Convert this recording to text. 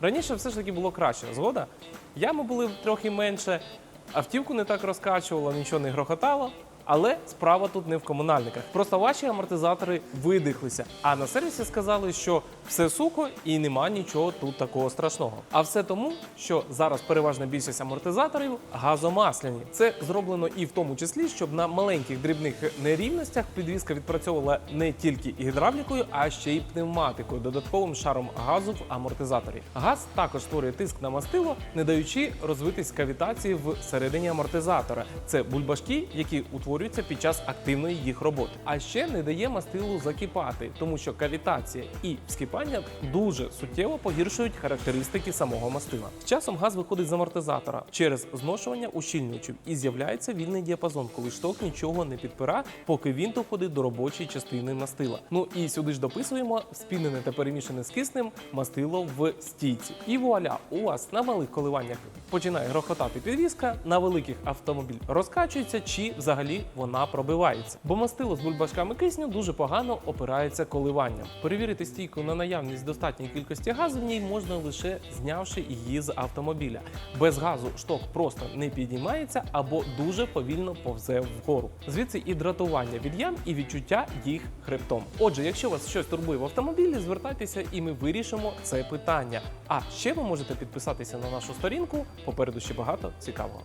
Раніше все ж таки було краще. Згода? Ями були трохи менше, автівку не так розкачувало, нічого не грохотало. Але справа тут не в комунальниках. Просто ваші амортизатори видихлися. А на сервісі сказали, що все сухо і нема нічого тут такого страшного. А все тому, що зараз переважна більшість амортизаторів газомасляні. Це зроблено і в тому числі, щоб на маленьких дрібних нерівностях підвізка відпрацьовувала не тільки гідравлікою, а ще й пневматикою, додатковим шаром газу в амортизаторі. Газ також створює тиск на мастило, не даючи розвитись кавітації всередині амортизатора. Це бульбашки, які утворюються під час активної їх роботи. А ще не дає мастилу закипати, тому що кавітація і вскипання дуже суттєво погіршують характеристики самого мастила. З часом газ виходить з амортизатора через зношування ущільнювачів і з'являється вільний діапазон, коли шток нічого не підпира, поки він доходить до робочої частини мастила. Ну і сюди ж дописуємо спінене та перемішане з киснем мастило в стійці. І вуаля, у вас на малих коливаннях починає грохотати підвізка, на великих автомобіль розкачується чи взагалі вона пробивається. Бо мастило з бульбашками кисню дуже погано опирається коливанням. Перевірити стійку на наявність достатньої кількості газу в ній можна лише знявши її з автомобіля. Без газу шток просто не підіймається або дуже повільно повзе вгору. Звідси і дратування від ям, і відчуття їх хребтом. Отже, якщо вас щось турбує в автомобілі, звертайтеся і ми вирішимо це питання. А ще ви можете підписатися на нашу сторінку. Попереду ще багато цікавого.